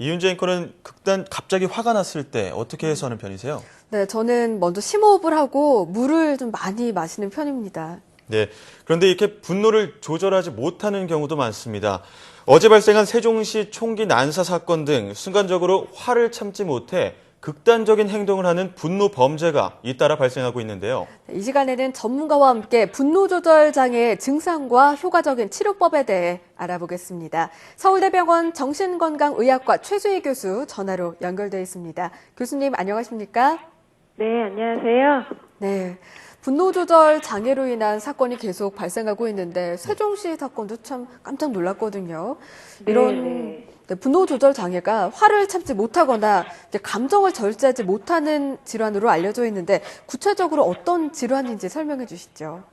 이윤재 앵커는 극단 갑자기 화가 났을 때 어떻게 해소하는 편이세요? 네, 저는 먼저 심호흡을 하고 물을 좀 많이 마시는 편입니다. 네. 그런데 이렇게 분노를 조절하지 못하는 경우도 많습니다. 어제 발생한 세종시 총기 난사 사건 등 순간적으로 화를 참지 못해 극단적인 행동을 하는 분노 범죄가 잇따라 발생하고 있는데요. 이 시간에는 전문가와 함께 분노 조절 장애의 증상과 효과적인 치료법에 대해 알아보겠습니다. 서울대병원 정신건강의학과 최주희 교수 전화로 연결돼 있습니다. 교수님 안녕하십니까? 네, 안녕하세요. 네. 분노 조절 장애로 인한 사건이 계속 발생하고 있는데 세종시 사건도 참 깜짝 놀랐거든요. 이런 네. 네, 분노 조절 장애가 화를 참지 못하거나 이제 감정을 절제하지 못하는 질환으로 알려져 있는데 구체적으로 어떤 질환인지 설명해 주시죠.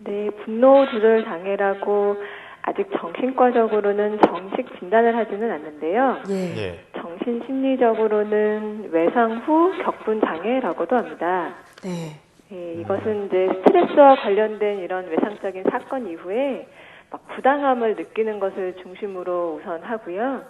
네, 분노 조절 장애라고 아직 정신과적으로는 정식 진단을 하지는 않는데요. 예. 예. 정신 심리적으로는 외상 후 격분 장애라고도 합니다. 네. 예, 이것은 이제 스트레스와 관련된 이런 외상적인 사건 이후에 막 부당함을 느끼는 것을 중심으로 우선 하고요.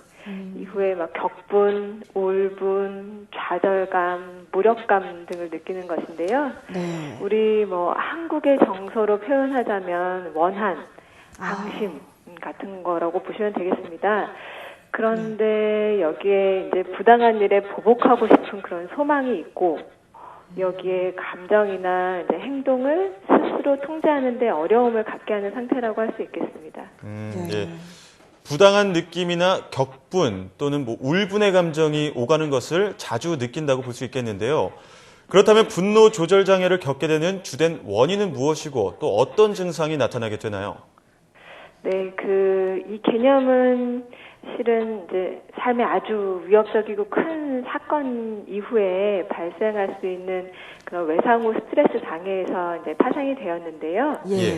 이후에 막 격분, 울분, 좌절감, 무력감 등을 느끼는 것인데요. 네. 우리 뭐 한국의 정서로 표현하자면 원한, 아. 방심 같은 거라고 보시면 되겠습니다. 그런데 여기에 이제 부당한 일에 보복하고 싶은 그런 소망이 있고 여기에 감정이나 이제 행동을 스스로 통제하는데 어려움을 갖게 하는 상태라고 할 수 있겠습니다. 음, 예. 예. 부당한 느낌이나 격분 또는 뭐 울분의 감정이 오가는 것을 자주 느낀다고 볼 수 있겠는데요. 그렇다면 분노 조절 장애를 겪게 되는 주된 원인은 무엇이고 또 어떤 증상이 나타나게 되나요? 네, 그 이 개념은 실은 이제 삶에 아주 위협적이고 큰 사건 이후에 발생할 수 있는 그런 외상 후 스트레스 장애에서 이제 파생이 되었는데요. 예. 예.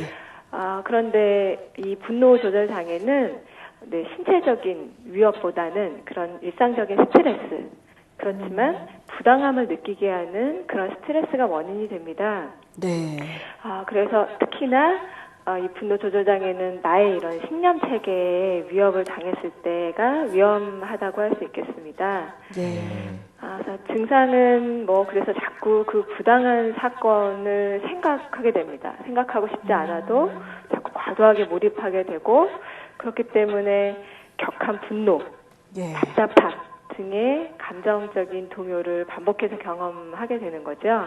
아, 그런데 이 분노 조절 장애는 네, 신체적인 위협보다는 그런 일상적인 스트레스, 그렇지만 부당함을 느끼게 하는 그런 스트레스가 원인이 됩니다. 네. 아, 그래서 특히나 어, 이 분노 조절 장애는 나의 이런 신념 체계에 위협을 당했을 때가 위험하다고 할 수 있겠습니다. 예. 아, 증상은 뭐 그래서 자꾸 그 부당한 사건을 생각하게 됩니다. 생각하고 싶지 않아도 자꾸 과도하게 몰입하게 되고 그렇기 때문에 격한 분노, 예. 답답함 등의 감정적인 동요를 반복해서 경험하게 되는 거죠.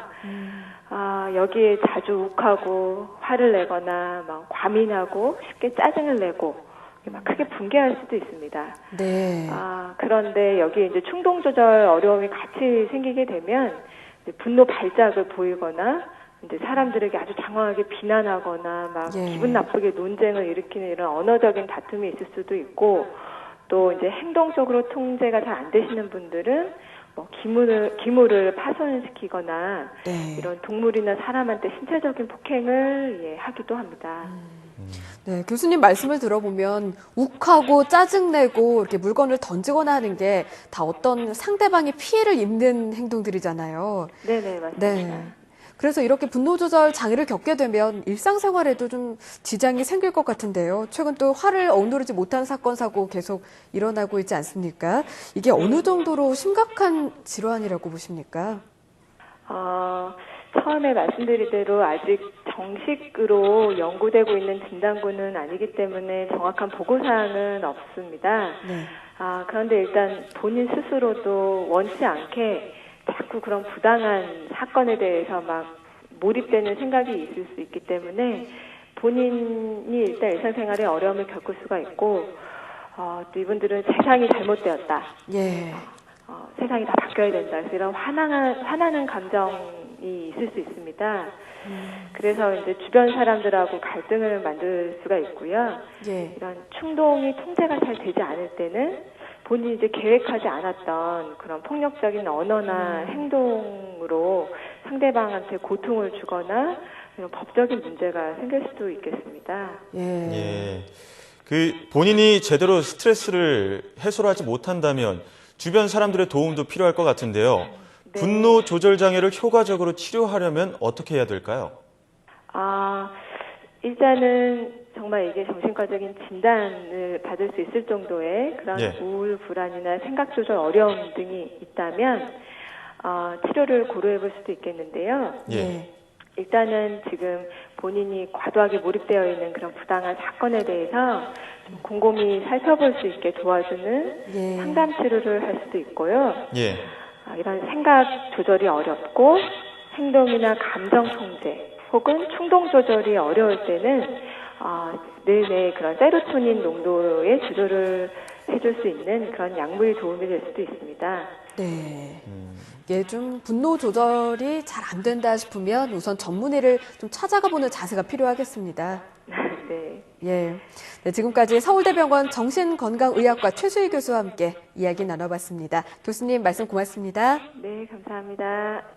아, 여기에 자주 욱하고 화를 내거나 막 과민하고 쉽게 짜증을 내고 막 크게 분개할 수도 있습니다. 네. 아, 그런데 여기에 이제 충동 조절 어려움이 같이 생기게 되면 이제 분노 발작을 보이거나 이제 사람들에게 아주 장황하게 비난하거나 막 예. 기분 나쁘게 논쟁을 일으키는 이런 언어적인 다툼이 있을 수도 있고 또 이제 행동적으로 통제가 잘 안 되시는 분들은 뭐 기물을 기물을 파손시키거나 네. 이런 동물이나 사람한테 신체적인 폭행을 예, 하기도 합니다. 네, 교수님 말씀을 들어보면 욱하고 짜증내고 이렇게 물건을 던지거나 하는 게 다 어떤 상대방이 피해를 입는 행동들이잖아요. 네 네 맞습니다. 네. 그래서 이렇게 분노 조절 장애를 겪게 되면 일상생활에도 좀 지장이 생길 것 같은데요. 최근 또 화를 억누르지 못한 사건 사고 계속 일어나고 있지 않습니까? 이게 어느 정도로 심각한 질환이라고 보십니까? 어, 처음에 말씀드린 대로 아직 정식으로 연구되고 있는 진단군은 아니기 때문에 정확한 보고사항은 없습니다. 네. 아, 그런데 일단 본인 스스로도 원치 않게 자꾸 그런 부당한 사건에 대해서 막 몰입되는 생각이 있을 수 있기 때문에 본인이 일단 일상생활에 어려움을 겪을 수가 있고, 어, 또 이분들은 세상이 잘못되었다. 예. 어, 세상이 다 바뀌어야 된다. 그래서 이런 화나는, 화나는 감정이 있을 수 있습니다. 그래서 이제 주변 사람들하고 갈등을 만들 수가 있고요. 예. 이런 충동이 통제가 잘 되지 않을 때는 본인이 이제 계획하지 않았던 그런 폭력적인 언어나 행동으로 상대방한테 고통을 주거나 법적인 문제가 생길 수도 있겠습니다. 예. 예. 그 본인이 제대로 스트레스를 해소를 하지 못한다면 주변 사람들의 도움도 필요할 것 같은데요. 네. 분노 조절 장애를 효과적으로 치료하려면 어떻게 해야 될까요? 아, 일단은 정말 이게 정신과적인 진단을 받을 수 있을 정도의 그런 예. 우울 불안이나 생각 조절 어려움 등이 있다면 어, 치료를 고려해 볼 수도 있겠는데요. 예. 일단은 지금 본인이 과도하게 몰입되어 있는 그런 부당한 사건에 대해서 좀 곰곰이 살펴볼 수 있게 도와주는 예. 상담 치료를 할 수도 있고요. 예. 아, 이런 생각 조절이 어렵고 행동이나 감정 통제 혹은 충동 조절이 어려울 때는 아, 뇌내 그런 세로토닌 농도의 조절을 해줄 수 있는 그런 약물이 도움이 될 수도 있습니다. 네. 이게 좀 분노 조절이 잘 안 된다 싶으면 우선 전문의를 좀 찾아가 보는 자세가 필요하겠습니다. 네. 예. 네, 지금까지 서울대병원 정신건강의학과 최수희 교수와 함께 이야기 나눠봤습니다. 교수님 말씀 고맙습니다. 네, 감사합니다.